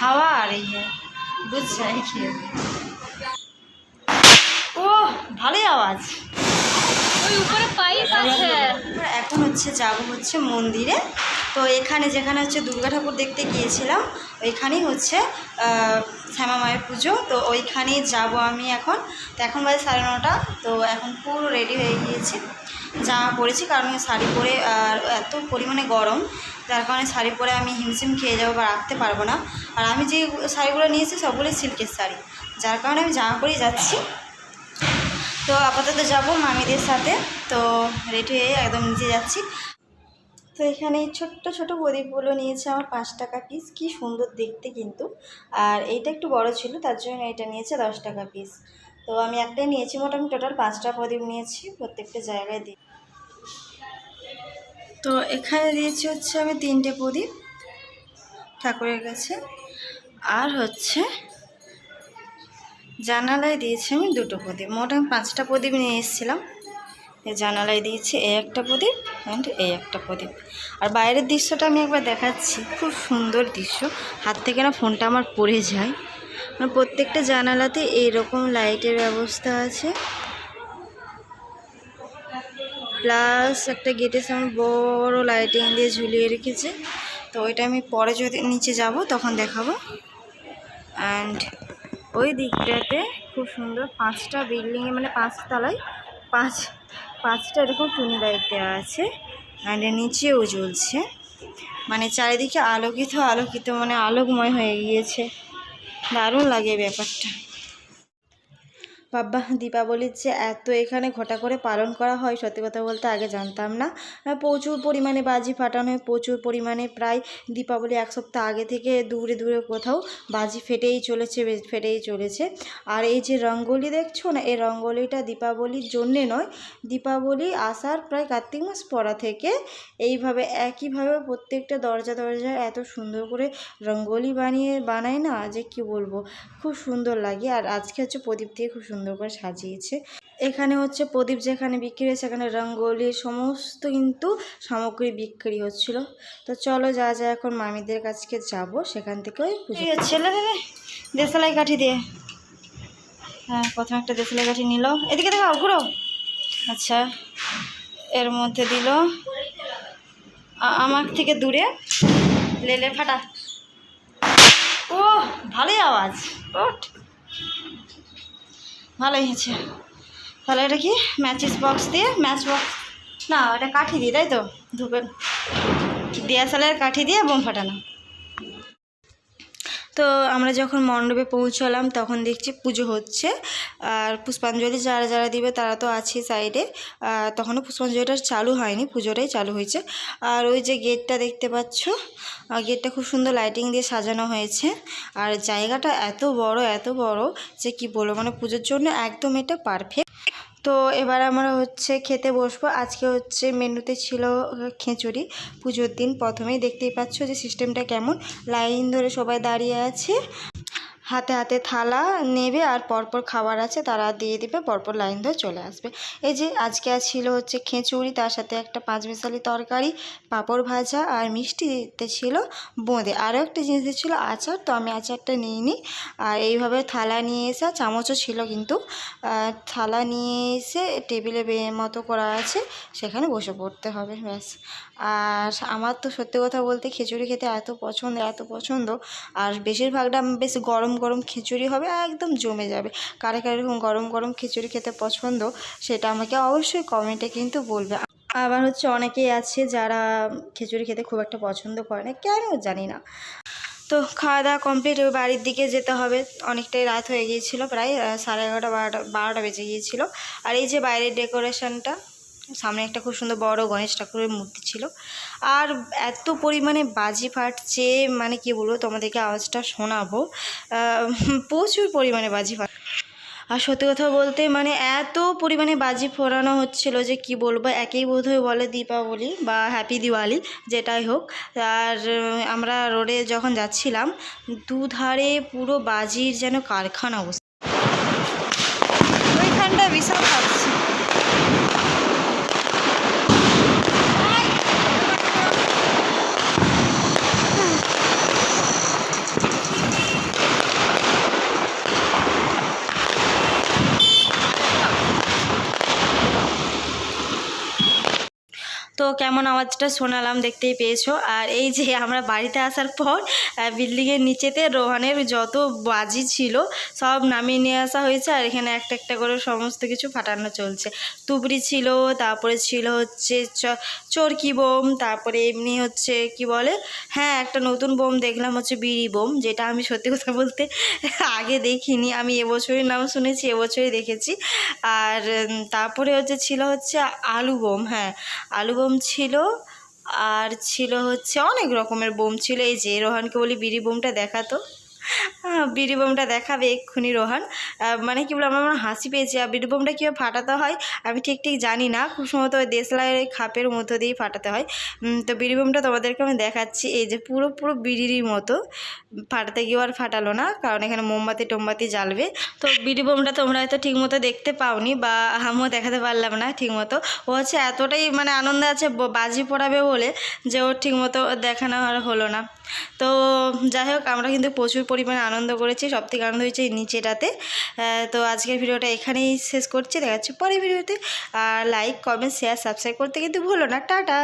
हवा आ रही है बुझ जाएगी ও ভালোই আওয়াজ ওই উপরে পাইপ আছে আমরা এখন হচ্ছে যাব হচ্ছে মন্দিরে তো এখানে যেখানে হচ্ছে দুর্গা ঠাকুর দেখতে গিয়েছিলাম, ওইখানেই হচ্ছে শ্যামা মায়ের পুজো। তো ওইখানেই যাব আমি এখন। তো এখন বাজে সাড়ে নটা, তো এখন পুরো রেডি হয়ে গিয়েছি। জামা পরেছি, কারণ শাড়ি পরে আর এত পরিমাণে গরম, যার কারণে শাড়ি পরে আমি হিমশিম খেয়ে যাব বা রাখতে পারব না। আর আমি যে শাড়িগুলো নিয়েছি, সবগুলোই সিল্কের শাড়ি, যার কারণে আমি জামা পরেই যাচ্ছি। তো আপাতত যাব মামিদের সাথে, তো রেডি হয়ে একদম নিচে যাচ্ছি। তো এখানে এই ছোট্ট ছোট প্রদীপগুলো নিয়েছে আমার পাঁচ টাকা পিস কি সুন্দর দেখতে কিন্তু। আর এইটা একটু বড় ছিল, তার জন্য এটা নিয়েছে দশ টাকা পিস তো আমি একটাই নিয়েছি, মোটামুটি টোটাল পাঁচটা প্রদীপ নিয়েছি, প্রত্যেকটা জায়গায় দিই তো এখানে দিয়েছি হচ্ছে আমি তিনটে প্রদীপ ঠাকুরের কাছে। আর হচ্ছে জানালায় দিয়েছি আমি দুটো প্রদীপ। মোট আমি পাঁচটা প্রদীপ নিয়ে এসেছিলাম। জানালায় দিয়েছি এই একটা প্রদীপ অ্যান্ড এই একটা প্রদীপ। আর বাইরের দৃশ্যটা আমি একবার দেখাচ্ছি। খুব সুন্দর দৃশ্য। হাত থেকে না ফোনটা আমার পড়ে যায়। মানে প্রত্যেকটা জানালাতে এইরকম লাইটের ব্যবস্থা আছে। প্লাস একটা গেটের সামনে বড় লাইটিং দিয়ে ঝুলিয়ে রেখেছে। তো ওইটা আমি পরে যদি নিচে যাব তখন দেখাবো। অ্যান্ড ওই দিকটাতে খুব সুন্দর পাঁচটা বিল্ডিংয়ে মানে পাঁচতলায় পাঁচ পাঁচটা এরকম টুনি লাইট দেওয়া আছে অ্যান্ড নিচেও জ্বলছে। মানে চারিদিকে আলোকিত আলোকিত মানে আলোকময় হয়ে গিয়েছে। দারুণ লাগে ব্যাপারটা। বাবা, দীপাবলির যে এত এখানে ঘটা করে পালন করা হয়, সত্যি কথা বলতে আগে জানতাম না। প্রচুর পরিমাণে বাজি ফাটানো হয়, প্রচুর পরিমাণে প্রায় দীপাবলি এক সপ্তাহ আগে থেকে দূরে দূরে কোথাও বাজি ফেটেই চলেছে ফেটেই চলেছে। আর এই যে রঙ্গোলি দেখছ না, এই রঙ্গোলিটা দীপাবলির জন্যে নয়, দীপাবলি আসার প্রায় কার্তিক মাস পড়া থেকে এইভাবে একইভাবে প্রত্যেকটা দরজা দরজায় এত সুন্দর করে রঙ্গোলি বানিয়ে, বানায় না, যে কি বলব, খুব সুন্দর লাগে। আর আজকে হচ্ছে প্রদীপ দিয়ে খুব সুন্দর করে সাজিয়েছে। এখানে হচ্ছে প্রদীপ যেখানে বিক্রি হয়েছে সেখানে রঙ্গোলি সমস্ত কিন্তু সামগ্রী বিক্রি হচ্ছিল। তো চলো যা যা এখন মামিদের কাছকে যাব সেখান থেকে ওই ছেলে দেবে দেশালাই কাঠি দিয়ে। হ্যাঁ প্রথমে একটা দেশালাই কাঠি নিল। এদিকে দেখাও ঘুরো। আচ্ছা এর মধ্যে দিল। আমার থেকে দূরে। লেলে ফাটা। ও ভালোই আওয়াজ। ওঠ। ভালোই হয়েছে। তাহলে এটা কি? ম্যাচিস বক্স দিয়ে? ম্যাচ বক্স না, এটা কাঠি দিয়ে, তাই তো? ধূপের দিয়াশালের কাঠি দিয়ে বোম ফাটানো। তো আমরা যখন মণ্ডপে পৌঁছলাম, তখন দেখছি পুজো হচ্ছে। আর পুষ্পাঞ্জলি যারা যারা দিবে তারা তো আছে সাইডে। তখনও পুষ্পাঞ্জলিটা চালু হয়নি, পুজোটাই চালু হয়েছে। আর ওই যে গেটটা দেখতে পাচ্ছ গেটটা খুব সুন্দর লাইটিং দিয়ে সাজানো হয়েছে। আর জায়গাটা এত বড় এত বড় যে কি বলব মানে পুজোর জন্য একদম এটা পারফেক্ট তো এবার আমরা হচ্ছে খেতে বসবো। আজকে হচ্ছে মেনুতে ছিল খিচুড়ি, পুজোর দিন। প্রথমেই দেখতেই পাচ্ছ যে সিস্টেমটা কেমন। লাইন ধরে সবাই দাঁড়িয়ে আছে। হাতে হাতে থালা নেবে আর পরপর খাবার আছে, তারা দিয়ে দিবে, পরপর লাইন ধরে চলে আসবে। এই যে আজকে আর ছিল হচ্ছে খিচুড়ি, তার সাথে একটা পাঁচ মিশালি তরকারি, পাঁপড় ভাজা আর মিষ্টিতে ছিল বোঁদে। আরও একটা জিনিস ছিল আচার, তো আমি আচারটা নিইনি আর এইভাবে থালা নিয়ে এসে চামচও ছিল কিন্তু থালা নিয়ে এসে টেবিলে মতো করা আছে, সেখানে বসে পড়তে হবে, ব্যাস। আর আমার তো সত্যি কথা বলতে খিচুড়ি খেতে এত পছন্দ এত পছন্দ, আর বেশিরভাগটা বেশ গরম গরম খিচুড়ি হবে একদম জমে যাবে। কারে কারে এরকম গরম গরম খিচুড়ি খেতে পছন্দ, সেটা আমাকে অবশ্যই কমেন্টে কিন্তু বলবে। আবার হচ্ছে অনেকেই আছে যারা খিচুড়ি খেতে খুব একটা পছন্দ করে না, কেন জানি না। তো খাওয়া দাওয়া কমপ্লিট বাড়ির দিকে যেতে হবে। অনেকটাই রাত হয়ে গিয়েছিল, প্রায় সাড়ে এগারোটা, বারোটা বারোটা বেজে গিয়েছিল। আর এই যে বাইরের ডেকোরেশনটা সামনে একটা খুব সুন্দর বড় গণেশ ঠাকুরের মূর্তি ছিল। আর এত পরিমাণে বাজি ফাটছে মানে কি বলব তোমাদেরকে আওয়াজটা শোনাবো। প্রচুর পরিমাণে বাজি ফাট আর সত্যি কথা বলতে মানে এত পরিমাণে বাজি ফোড়ানো হচ্ছিল যে কি বলব, একেই বোধহয় বলে দীপাবলি বা হ্যাপি দিওয়ালি যেটাই হোক। আর আমরা রোডে যখন যাচ্ছিলাম, দুধারে পুরো বাজির যেন কারখানা অবস্থা। ওইখানটা বিশাল ফাটছে তো কেমন আওয়াজটা শোনালাম দেখতেই পেয়েছ। আর এই যে আমরা বাড়িতে আসার পর বিল্ডিংয়ের নিচেতে রোহানের যত বাজি ছিল, সব নামিয়ে নিয়ে আসা হয়েছে। আর এখানে একটা একটা করে সমস্ত কিছু ফাটানো চলছে। তুবড়ি ছিল, তারপরে ছিল হচ্ছে চরকি বোম, তারপরে এমনি হচ্ছে কি বলে? হ্যাঁ একটা নতুন বোম দেখলাম হচ্ছে বিড়ি বোম, যেটা আমি সত্যি কথা বলতে আগে দেখিনি। আমি এবছরই নাম শুনেছি, এবছরই দেখেছি। আর তারপরে হচ্ছে ছিল হচ্ছে আলু বোম হ্যাঁ আলু বোম ছিল, আর ছিল হচ্ছে অনেক রকমের বোম ছিল। এই যে, রোহানকে বলি বিড়ি বোমটা দেখাতো। আহ, বিড়ি বোমটা দেখাবে এক্ষুনি রোহান। মানে কি বলব আমার আমার হাসি পেয়েছে। আর বিড়ি বোমটা কীভাবে ফাটাতে হয় আমি ঠিক ঠিক জানি না। খুব সম্ভবত ওই দেশলাইয়ের ওই খাপের মধ্য দিয়েই ফাটাতে হয়। তো বিড়ি বোমটা তোমাদেরকে আমি দেখাচ্ছি। এই যে পুরো পুরো বিড়িরই মতো। ফাটাতে গিয়েও আর ফাটালো না কারণ এখানে মোমবাতি টোমবাতি জ্বালবে। তো বিড়ি বোমটা তোমরা হয়তো ঠিক মতো দেখতে পাওনি বা আমিও দেখাতে পারলাম না ঠিক মতো ও হচ্ছে এতটাই মানে আনন্দে আছে বাজি পড়াবে বলে যে ওর ঠিক মতো দেখানো আর হলো না। তো যাই হোক আমরা কিন্তু প্রচুর পরিমাণে আনন্দ করেছি। সব থেকে আনন্দ হয়েছে নিচেটাতে। তো আজকের ভিডিওটা এখানেই শেষ করছি। দেখা যাচ্ছে পরের ভিডিওতে। আর লাইক কমেন্ট শেয়ার সাবস্ক্রাইব করতে কিন্তু ভুলো না। টাটা!